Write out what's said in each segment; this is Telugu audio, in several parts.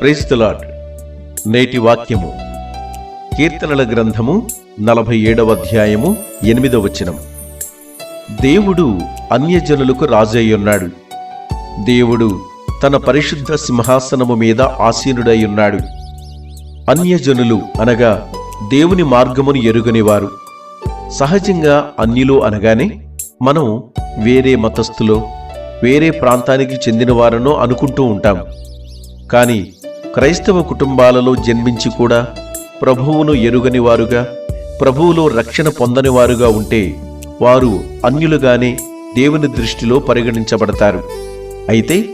ప్రేస్తలాడ్ నేటి వాక్యము. కీర్తనల గ్రంథము నలభై ఏడవ అధ్యాయము ఎనిమిదవ వచనం. దేవుడు అన్యజనులకు రాజయ్యున్నాడు. దేవుడు తన పరిశుద్ధ సింహాసనము మీద ఆసీనుడయ్యున్నాడు అన్యజనులు అనగా దేవుని మార్గమును ఎరుగనివారు. సహజంగా అన్యులు అనగానే మనం వేరే మతస్థులో వేరే ప్రాంతానికి చెందినవారనో అనుకుంటూ ఉంటాం. కానీ క్రైస్తవ కుటుంబాలలో జన్మించి కూడా ప్రభువును ఎరుగని వారుగా ప్రభువులో రక్షణ పొందని వారుగా ఉంటే వారు అన్యులుగానే దేవుని దృష్టిలో పరిగణించబడతారు. అయితే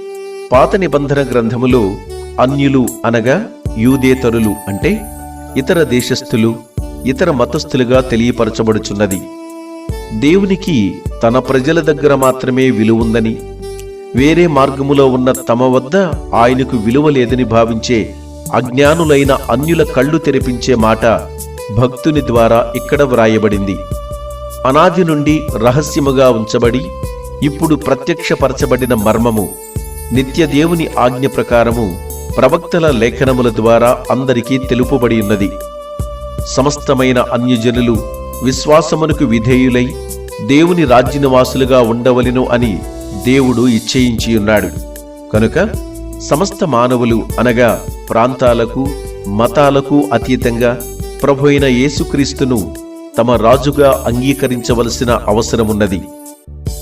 పాత నిబంధన గ్రంథములో అన్యులు అనగా యూదేతరులు అంటే ఇతర దేశస్థులు ఇతర మతస్థులుగా తెలియపరచబడుచున్నది. దేవునికి తన ప్రజల దగ్గర మాత్రమే విలువుందని వేరే మార్గములో ఉన్న తమ వద్ద ఆయనకు విలువ లేదని భావించే అజ్ఞానులైన అన్యుల కళ్ళు తెరిపించే మాట భక్తుని ద్వారా ఇక్కడ వ్రాయబడింది. అనాది నుండి రహస్యముగా ఉంచబడి ఇప్పుడు ప్రత్యక్షపరచబడిన మర్మము నిత్య దేవుని ఆజ్ఞ ప్రకారము ప్రవక్తల లేఖనముల ద్వారా అందరికీ తెలుపబడి ఉన్నది. సమస్తమైన అన్యజనులు విశ్వాసమునకు విధేయులై దేవుని రాజ్యనివాసులుగా ఉండవలెను అని దేవుడు ఇచ్చేయించి ఉన్నాడు. కనుక సమస్త మానవులు అనగా ప్రాంతాలకు మతాలకు అతీతంగా ప్రభు అయిన యేసుక్రీస్తును తమ రాజుగా అంగీకరించవలసిన అవసరమున్నది.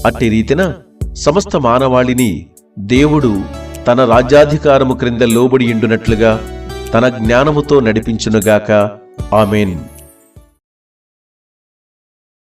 అట్టి రీతిన సమస్త మానవాళిని దేవుడు తన రాజ్యాధికారము క్రింద లోబడియుండునట్లుగా తన జ్ఞానముతో నడిపించునుగాక. ఆమెన్.